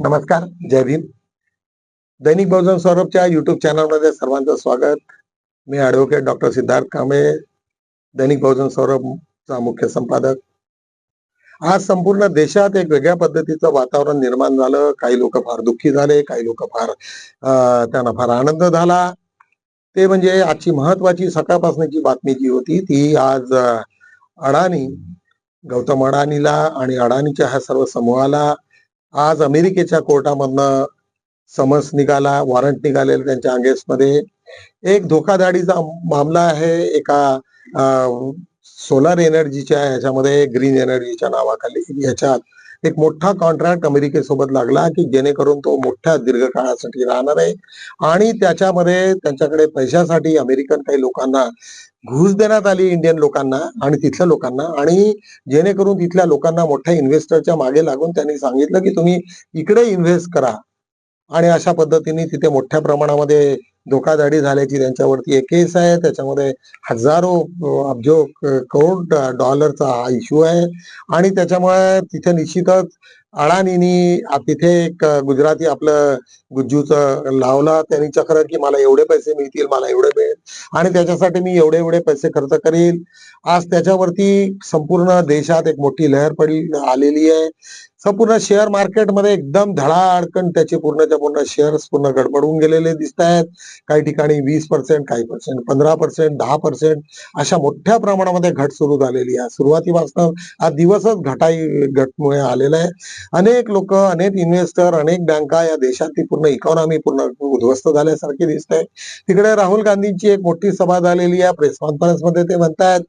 नमस्कार जय भीम. दैनिक बहुजन सौरभच्या युट्यूब चॅनलमध्ये सर्वांचं स्वागत. मी ॲडव्होकेट डॉक्टर सिद्धार्थ कांबळे दैनिक बहुजन सौरभचा मुख्य संपादक. आज संपूर्ण देशात एक वेगळ्या पद्धतीचं वातावरण निर्माण झालं. काही लोक फार दुःखी झाले काही लोक फार त्यांना फार आनंद झाला. ते म्हणजे आजची महत्वाची सकाळपासूनची बातमी जी होती ती आज अडाणी गौतम अडाणीला आणि अडाणीच्या ह्या सर्व समूहाला आज अमेरिकेच्या कोर्टामधनं समन्स निघाला वॉरंट निघालेलं त्यांच्या अंगेसमध्ये एक धोकाधाडीचा मामला आहे एका सोलार एनर्जीच्या ह्याच्यामध्ये ग्रीन एनर्जीच्या नावाखाली. ह्याच्यात एक मोठा कॉन्ट्रॅक्ट अमेरिकेसोबत लागला की जेणेकरून तो मोठ्या दीर्घकाळासाठी राहणार आहे. आणि त्याच्यामध्ये त्यांच्याकडे पैशासाठी अमेरिकन काही लोकांना घुस देण्यात आली इंडियन लोकांना आणि तिथल्या लोकांना. आणि जेणेकरून तिथल्या लोकांना मोठ्या इन्व्हेस्टरच्या मागे लागून त्यांनी सांगितलं की तुम्ही इकडे इन्व्हेस्ट करा. आणि अशा पद्धतीने तिथे मोठ्या प्रमाणामध्ये धोकाधडी झाल्याची त्यांच्यावरती एक केस आहे. त्याच्यामध्ये हजारो अब्जो करोड डॉलरचा हा इश्यू आहे. आणि त्याच्यामुळे तिथे निश्चितच अडाणीनी तिथे एक गुजराती आपलं गुज्जूचं लावला. त्यांनी चक्र की मला एवढे पैसे मिळतील मला एवढे मिळेल. आणि त्याच्यासाठी मी एवढे एवढे पैसे खर्च करेल आज त्याच्यावरती संपूर्ण देशात एक मोठी लहर पडली आलेली आहे. संपूर्ण शेअर मार्केटमध्ये एकदम धडाडकन त्याचे पूर्णच्या पूर्ण शेअर्स पूर्ण गडबडून गेलेले दिसत आहेत काही ठिकाणी वीस पर्सेंट काही पर्सेंट पंधरा पर्सेंट दहा पर्सेंट अशा मोठ्या प्रमाणामध्ये घट सुरू झालेली आहे. सुरुवातीपासून हा दिवसच घटाई घटमुळे आलेला आहे. अनेक लोक अनेक इन्व्हेस्टर अनेक बँका या देशातली पूर्ण इकॉनॉमी पूर्ण उद्ध्वस्त झाल्यासारखी दिसत आहे तिकडे राहुल गांधींची एक मोठी सभा झालेली आहे. प्रेस कॉन्फरन्समध्ये ते म्हणतायत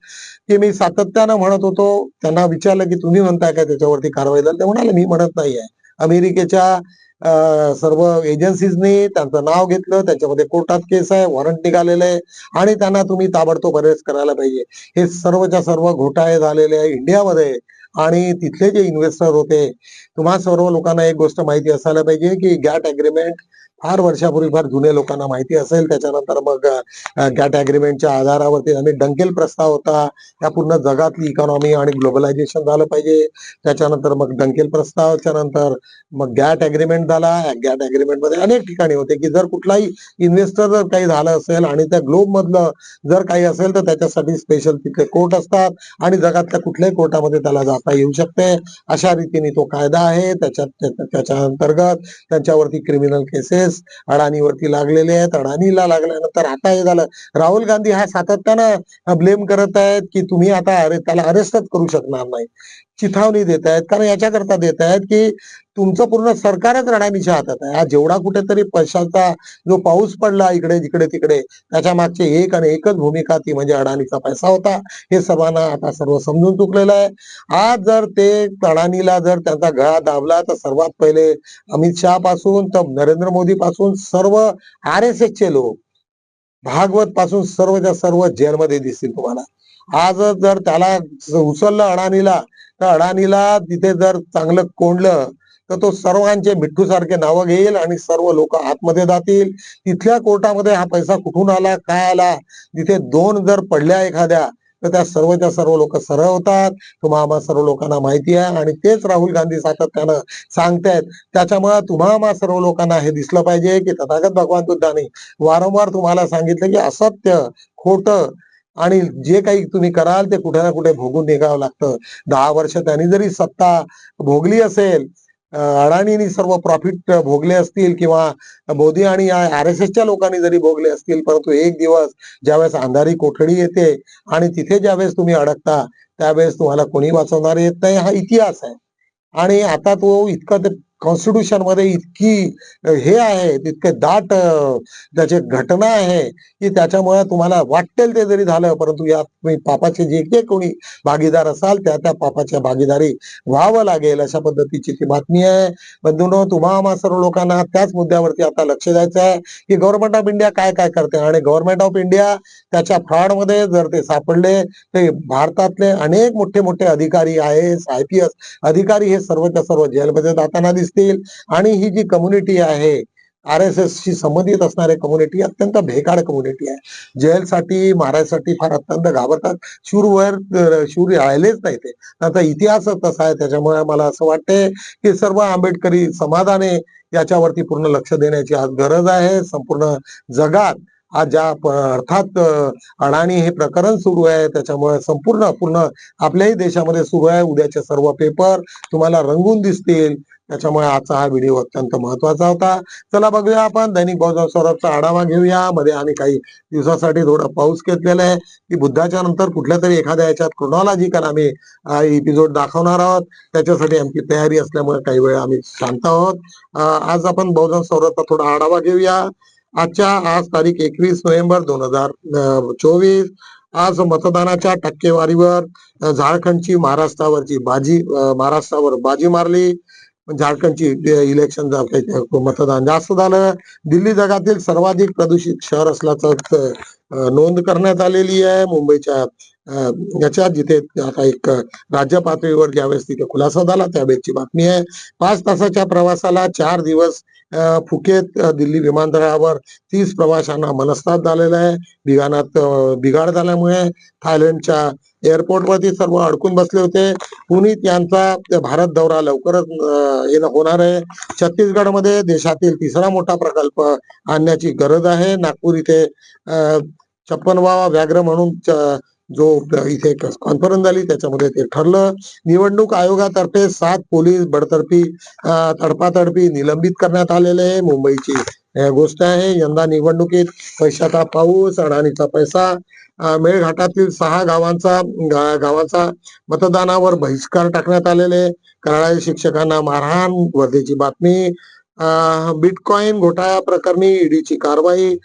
की मी सातत्यानं म्हणत होतो. त्यांना विचारलं की तुम्ही म्हणताय का त्याच्यावरती कारवाई झाली. ते कोणाला मी म्हणत नाहीये अमेरिकेच्या सर्व एजन्सीजनी त्यांचं नाव घेतलं त्याच्यामध्ये कोर्टात केस आहे वॉरंट निघालेलं आहे आणि त्यांना तुम्ही ताबडतोब अरेस्ट करायला पाहिजे. हे सर्वच्या सर्व घोटाळे झालेले आहे इंडियामध्ये आणि तिथले जे इन्व्हेस्टर होते तुम्हा सर्व लोकांना एक गोष्ट माहिती असायला पाहिजे की गॅट अग्रीमेंट फार वर्षापूर्वी फार जुने लोकांना माहिती असेल. त्याच्यानंतर मग गॅट अग्रीमेंटच्या आधारावरती आणि डंकेल प्रस्ताव होता. या पूर्ण जगातली इकॉनॉमी आणि ग्लोबलायझेशन झालं पाहिजे. त्याच्यानंतर मग डंकेल प्रस्तावाच्या नंतर मग गॅट अग्रीमेंट झाला. गॅट अग्रीमेंटमध्ये अनेक ठिकाणी होते की जर कुठलाही इन्व्हेस्टर जर काही झालं असेल आणि त्या ग्लोब मधलं जर काही असेल तर त्याच्यासाठी स्पेशल तिथे कोर्ट असतात आणि जगातल्या कुठल्याही कोर्टामध्ये त्याला जाता येऊ शकते. अशा रीतीने तो कायदा आहे. त्याच्यात त्याच्या अंतर्गत त्यांच्यावरती क्रिमिनल केसेस अडाणीवरती लागलेले आहेत. अडाणीला लागल्यानंतर आता हे झालं. राहुल गांधी हा सातत्यानं ब्लेम करत आहेत की तुम्ही आता अरे त्याला अरेस्टच करू शकणार नाही. चिथावणी देत आहेत. कारण याच्याकरता देत आहेत की तुमचं पूर्ण सरकारच रणामीच्या हातात आहे. हा जेवढा कुठेतरी पैशाचा जो पाऊस पडला इकडे जिकडे तिकडे त्याच्या मागचे एक आणि एकच भूमिका ती म्हणजे अडाणीचा पैसा होता. हे सर्वांना आता सर्व समजून चुकलेलं आहे. आज जर ते अडाणीला जर त्यांचा गळा दाबला तर सर्वात पहिले अमित शहा पासून तर नरेंद्र मोदी पासून सर्व आर एस एस चे लोक भागवत पासून सर्वच्या सर्व जेलमध्ये दिसतील तुम्हाला. आज जर त्याला उचललं अडाणीला तर अडाणीला तिथे जर चांगलं कोंडलं तर तो सर्वांचे मिठ्ठू सारखे नावं घेईल आणि सर्व लोक आतमध्ये जातील. तिथल्या कोर्टामध्ये हा पैसा कुठून आला काय आला? तिथे दोन जर पडल्या एखाद्या तर त्या सर्वच्या सर्व लोक सरळ होतात. तुम्हा आम्हा सर्व लोकांना माहिती आहे आणि तेच राहुल गांधी सातत्यानं सांगतायत. त्याच्यामुळे तुम्हा आम्हा सर्व लोकांना हे दिसलं पाहिजे की तथागत भगवान बुद्धाने वारंवार तुम्हाला सांगितलं की असत्य खोट आणि जे काही तुम्ही कराल ते कुठे ना कुठे भोगून निघावं लागतं. दहा वर्ष त्यांनी जरी सत्ता भोगली असेल अडाणींनी सर्व प्रॉफिट भोगले असतील किंवा मोदी आणि आर एस एसच्या लोकांनी जरी भोगले असतील परंतु एक दिवस ज्यावेळेस अंधारी कोठडी येते आणि तिथे ज्यावेळेस तुम्ही अडकता त्यावेळेस तुम्हाला कोणी वाचवणार येत नाही हा इतिहास आहे. आणि आता तो इतका ते कॉन्स्टिट्यूशनमध्ये इतकी हे आहे तितके दाट त्याचे घटना आहे की त्याच्यामुळे तुम्हाला वाटेल ते जरी झालं परंतु यात तुम्ही पापाचे जे जे कोणी भागीदार असाल त्या त्या पापाच्या भागीदारी व्हावं लागेल अशा पद्धतीची ती बातमी आहे. बंधूंनो तुम्हा सर्व लोकांना त्याच मुद्द्यावरती आता लक्ष द्यायचं आहे की गव्हर्नमेंट ऑफ इंडिया काय काय करते? आणि गव्हर्नमेंट ऑफ इंडिया त्याच्या फ्रॉडमध्ये जर ते सापडले ते भारतातले अनेक मोठे मोठे अधिकारी I S I P S अधिकारी हे सर्वच्या सर्व जेलमध्ये जाताना दिसतील. आणि ही जी कम्युनिटी आहे आर एस एस शी संबंधित असणारे कम्युनिटी अत्यंत भेकाड कम्युनिटी आहे. जेलसाठी मारायसाठी फार अत्यंत घाबरतात. शूरवर शूर राहिलेच नाही ते. आता इतिहासच तसा आहे. त्याच्यामुळे मला असं वाटते की सर्व आंबेडकरी समाजाने याच्यावरती पूर्ण लक्ष देण्याची आज गरज आहे. संपूर्ण जगात आज ज्या अर्थात अडाणी हे प्रकरण सुरू आहे त्याच्यामुळे संपूर्ण पूर्ण आपल्याही देशामध्ये सुरू आहे. उद्याचे सर्व पेपर तुम्हाला रंगून दिसतील. त्याच्यामुळे आजचा हा व्हिडिओ अत्यंत महत्त्वाचा होता. चला बघूया आपण. दैनिक बहुजन स्वराजचा आढावा घेऊया. मध्ये आम्ही काही दिवसासाठी थोडा पाऊस घेतलेला आहे. की बुद्धाच्या नंतर कुठल्या तरी एखाद्या याच्यात क्रोनॉलॉजिकल आम्ही एपिसोड दाखवणार आहोत. त्याच्यासाठी आमची तयारी असल्यामुळे काही वेळ आम्ही शांत आहोत. आज आपण बहुजन स्वराजचा थोडा आढावा घेऊया. आजच्या आज तारीख एकवीस नोव्हेंबर दोन हजार चोवीस. आज मतदानाच्या टक्केवारीवर झारखंडची महाराष्ट्रावरची बाजी महाराष्ट्रावर बाजी मारली. झारखंडची इलेक्शन मतदान जास्त झालं. दिल्ली जगातील सर्वाधिक प्रदूषित शहर असल्याचं नोंद करण्यात आलेली आहे. मुंबईच्या याच्यात जिथे आता एक राज्य पातळीवर ज्यावेळेस तिथे खुलासा झाला त्यावेळेसची बातमी आहे. पाच तासाच्या प्रवासाला चार दिवस फुकेत दिल्ली विमानतळावर तीस प्रवाशांना मनस्ताप झालेला आहे. बिघाणात बिघाड झाल्यामुळे थायलंडच्या एअरपोर्टवरती सर्व अडकून बसले होते. पुनीत यांचा भारत दौरा लवकरच होणार आहे. छत्तीसगडमध्ये देशातील तिसरा मोठा प्रकल्प आणण्याची गरज आहे. नागपूर इथे छप्पनवा व्याघ्र म्हणून जो इथे कॉन्फरन्स झाली त्याच्यामध्ये ते ठरलं. निवडणूक आयोगातर्फे सात पोलीस बडतर्फी तडपातडपी निलंबित करण्यात आलेले आहे. मुंबईची गोष्ट आहे. यंदा निवडणुकीत पैशाचा पाऊस अडाणीचा पैसा मेळघाटातील सहा गावांचा गावांचा मतदानावर बहिष्कार टाकण्यात आलेले कराळे शिक्षकांना मारहाण वर्धेची बातमी बिटकॉईन घोटाळ्या प्रकरणी ईडीची कारवाई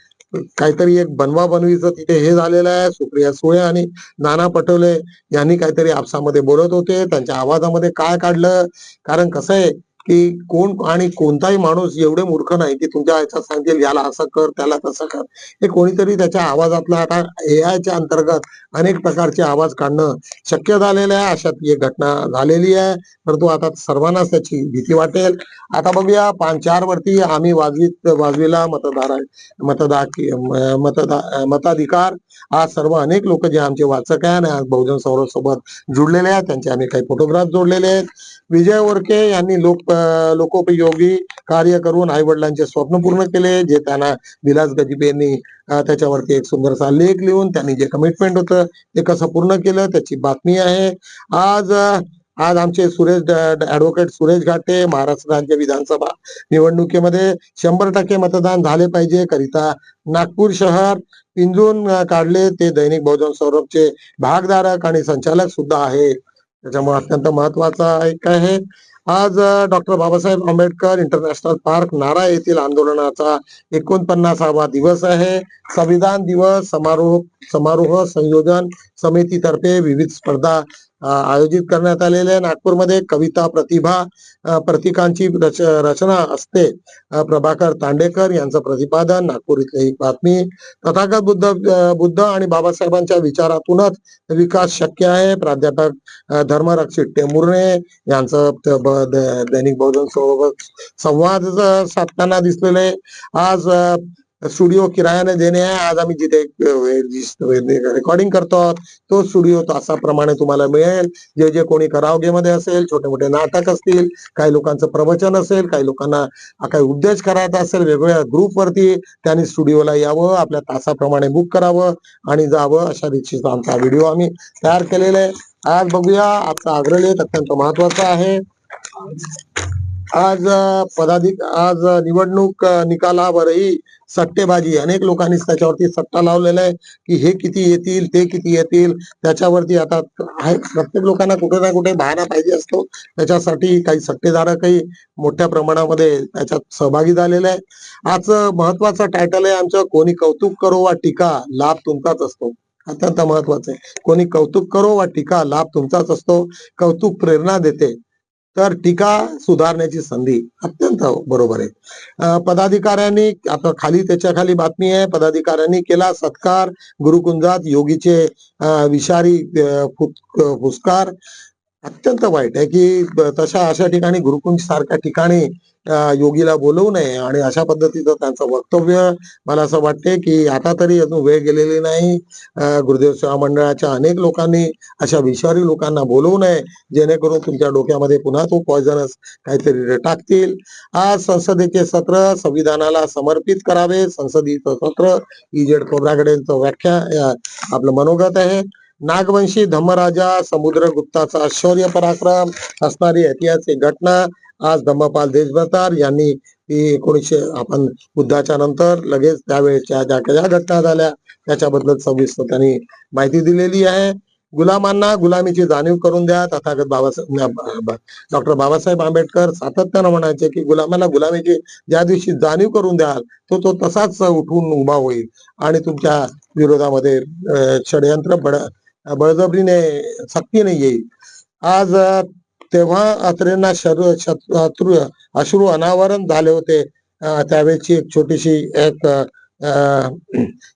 काहीतरी एक बनवा बनवीचं तिथे हे झालेलं आहे सुप्रिया सुळे आणि नाना पटोले यांनी काहीतरी आपसामध्ये बोलत होते. त्यांच्या आवाजामध्ये काय काढलं? कारण कसं आहे की कोण आणि कोणताही माणूस एवढे मूर्ख नाही की तुमच्या ह्याच्यात सांगेल याला असं कर त्याला तसं कर. हे कोणीतरी त्याच्या आवाजातला आता एआयच्या अंतर्गत अनेक प्रकारचे आवाज काढणं शक्य झालेलं आहे. अशात ही घटना झालेली आहे. परंतु आता सर्वांनाच त्याची भीती वाटेल. आता बघूया पाच चार वरती आम्ही वाजवीत वाजवीला मतदार मतदा मतदा मताधिकार. आज सर्व अनेक लोक जे आमचे वाचक आहे आणि आज बहुजन सौरभ सोबत जुडलेले आहेत. त्यांचे आम्ही काही फोटोग्राफ जोडलेले आहेत. विजय वरके यांनी लोक लोकोपयोगी कार्य करून आई वडिलांचे स्वप्न पूर्ण केले जे त्यांना विलास गजिबे यांनी त्याच्यावरती एक सुंदरसा लेख लिहून त्यांनी जे कमिटमेंट होतं ते कसं पूर्ण केलं त्याची बातमी आहे. आज आज आमचे सुरेश ऍडव्होकेट सुरेश घाटे महाराष्ट्र राज्य विधानसभा निवडणुकीमध्ये शंभर टक्के मतदान झाले पाहिजे करिता नागपूर शहर पिंजून काढले. ते दैनिक बहुजन सौरभचे भागधारक आणि संचालक सुद्धा आहे. त्याच्यामुळे अत्यंत महत्त्वाचा एक आहे. आज doctor Babasaheb Ambedkar international park Nara येथील आंदोलनाचा एकोणपन्नासावा दिवस आहे. संविधान दिवस समारोह समारोह संयोजन समितीतर्फे विविध स्पर्धा आयोजित करण्यात आलेल्या नागपूरमध्ये कविता प्रतिभा प्रतीकांची रच रचना असते. प्रभाकर तांडेकर यांचं प्रतिपादन नागपूर इथली बातमी. तथागत बुद्ध बुद्ध आणि बाबासाहेबांच्या विचारातूनच विकास शक्य आहे. प्राध्यापक धर्मरक्षित टेंभुर्णे यांचं दैनिक बहुजन सोबत संवाद साधताना दिसलेले. आज स्टुडिओ किरायाने देणे आहे. आज आम्ही जिथे रेकॉर्डिंग करतो आहोत तो स्टुडिओ तासाप्रमाणे तुम्हाला मिळेल. जे जे कोणी करावगेमध्ये असेल छोटे मोठे नाटक असतील काही लोकांचं प्रवचन असेल काही लोकांना काही उद्देश करायचा असेल वेगवेगळ्या ग्रुपवरती त्यांनी स्टुडिओला यावं आपल्या तासाप्रमाणे बुक करावं आणि जावं अशा रीतीचा आमचा व्हिडिओ आम्ही तयार केलेला आहे. आज बघूया आजचा अग्रलेख अत्यंत महत्त्वाचा आहे. आज पदाधिक आज निवडणूक निकालावरही सट्टेबाजी. अनेक लोकांनी त्याच्यावरती सट्टा लावलेला आहे की हे किती येतील ते किती येतील. त्याच्यावरती आता प्रत्येक लोकांना कुठे ना कुठे बहाणा पाहिजे असतो. त्याच्यासाठी काही सट्टेधारकही मोठ्या प्रमाणामध्ये त्याच्यात सहभागी झालेले आहे आज महत्वाचं टायटल आहे आमचं कोणी कौतुक करो वा टीका लाभ तुमचाच असतो. अत्यंत महत्वाचं आहे. कोणी कौतुक करो वा टीका लाभ तुमचाच असतो. कौतुक प्रेरणा देते. तर टीका सुधारण्याची संधी अत्यंत बरोबर आहे. पदाधिकाऱ्यांनी आता खाली त्याच्याखाली बातमी आहे पदाधिकाऱ्यांनी केला सत्कार गुरुकुंजात योगीचे विषारी फुस्कार अत्यंत वाईट आहे की तशा अशा ठिकाणी गुरुकुंज सारख्या ठिकाणी योगीला बोलवू नये आणि अशा पद्धतीचं त्यांचं वक्तव्य मला असं वाटते की आता तरी अजून वेळ गेलेली नाही. गुरुदेव सेवा मंडळाच्या अनेक लोकांनी अशा विषारी लोकांना बोलवू नये जेणेकरून तुमच्या डोक्यामध्ये पुन्हा तो पॉयझनस काहीतरी टाकतील. आज संसदेचे सत्र संविधानाला समर्पित करावे. संसदीचं सत्र इजेड खोब्रागडेंचं व्याख्या आपलं मनोगत आहे. नागवंशी धम्मराजा समुद्रगुप्ताचा शौर्य पराक्रम असणारी ऐतिहासिक घटना आज धम्मपाल देशभ्रतार यांनी एकोणीसशे आपण बुद्धाच्या नंतर लगेच त्यावेळेच्या ज्या ज्या घटना झाल्या त्याच्याबद्दल सविस्तर त्यांनी माहिती दिलेली आहे. गुलामांना गुलामीची जाणीव करून द्या. तथागत बाबासाहेब डॉक्टर बाबासाहेब आंबेडकर सातत्यानं म्हणायचे की गुलामाला गुलामीची ज्या दिवशी जाणीव करून द्याल तो तो तसाच उठून उभा होईल आणि तुमच्या विरोधामध्ये अं, षडयंत्र बड बळजबरीने सक्तीने येईल. आज तेव्हा अत्रेंना शर शत्रु अश्रू अनावरण झाले होते. त्यावेळेची त्यावेळची एक छोटीशी एक अं,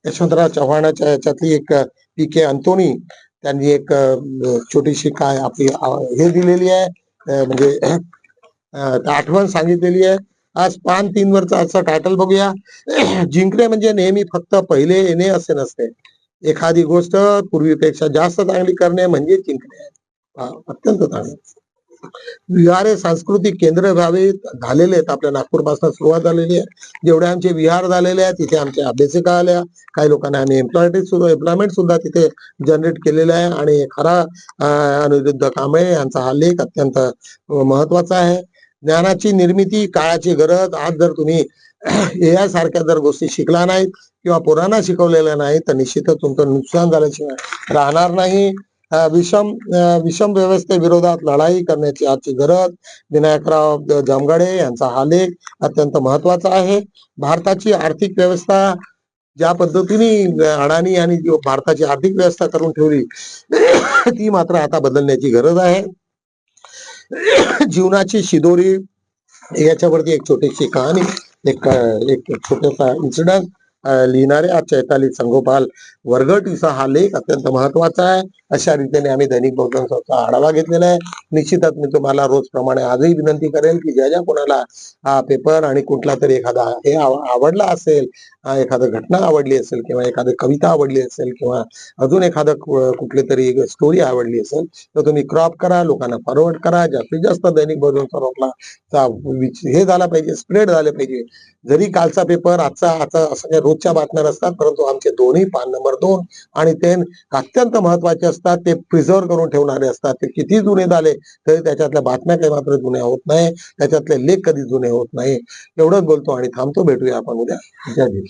यशवंतराव चव्हाणाच्या याच्यातली एक पी के अंतोनी त्यांनी एक छोटीशी काय आपली हे दिलेली आहे. म्हणजे आठवण सांगितलेली आहे. आज पान तीन वरचा असं टायटल बघूया. जिंकणे म्हणजे नेहमी फक्त पहिले येणे असे नसते. एखादी गोष्ट पूर्वीपेक्षा जास्त चांगली करणे म्हणजे जिंकणे. अत्यंत चांगलं. विहारे सांस्कृतिक केंद्र व्हावे झालेले आहेत. आपल्या नागपूरपासून सुरुवात झालेली आहे. जेवढे आमचे विहार झालेले आहेत तिथे आमच्या अभ्यासिका आल्या. काही लोकांना आम्ही एम्प्लॉयमेंट सुद्धा एम्प्लॉयमेंट सुद्धा तिथे जनरेट केलेलं आहे. आणि खरा अनिरुद्ध कांबळे यांचा हा लेख अत्यंत महत्त्वाचा आहे. ज्ञानाची निर्मिती काळाची गरज आज जर तुम्ही या सारख्या जर गोष्टी शिकला नाहीत किंवा पोरांना शिकवलेल्या नाही तर निश्चितच तुमचं नुकसान झाल्याशिवाय राहणार नाही. विषम विषम व्यवस्थेविरोधात लढाई करण्याची आजची गरज विनायकराव जामगाडे यांचा हा लेख अत्यंत महत्त्वाचा आहे. भारताची आर्थिक व्यवस्था ज्या पद्धतीने अडाणी आणि भारताची आर्थिक व्यवस्था करून ठेवली ती मात्र आता बदलण्याची गरज आहे. जीवनाची शिदोरी याच्यावरती एक छोटीशी कहाणी एक एक छोटासा इन्सिडंट लिहिणारे आज चैताली संगोपाल वर्गटीचा हा लेख अत्यंत महत्त्वाचा आहे. अशा रीतीने आम्ही दैनिक बहुजनचा आढावा घेतलेला आहे. निश्चितच मी तुम्हाला रोजप्रमाणे आजही विनंती करेल की ज्या ज्या कोणाला हा पेपर आणि कुठला तरी एखादा हे आवडला असेल एखादं घटना आवडली असेल किंवा एखादी कविता आवडली असेल किंवा अजून एखादं कुठली तरी स्टोरी आवडली असेल तर तुम्ही क्रॉप करा लोकांना फॉरवर्ड करा. जास्तीत जास्त दैनिक बहुजन सर्वला हे झाला पाहिजे स्प्रेड झाले पाहिजे. जरी कालचा पेपर आजचा आजचा असं काही रोजच्या बातम्या नसतात परंतु आमचे दोन्ही पान नंबर दोन आणि ते अत्यंत महत्त्वाचे असतात ते प्रिझर्व करून ठेवणारे असतात. ते किती जुने झाले तरी त्याच्यातल्या बातम्या काही मात्र जुन्या होत नाही त्याच्यातले लेख कधी जुने होत नाही. एवढंच बोलतो आणि थांबतो भेटूया आपण उद्या. जय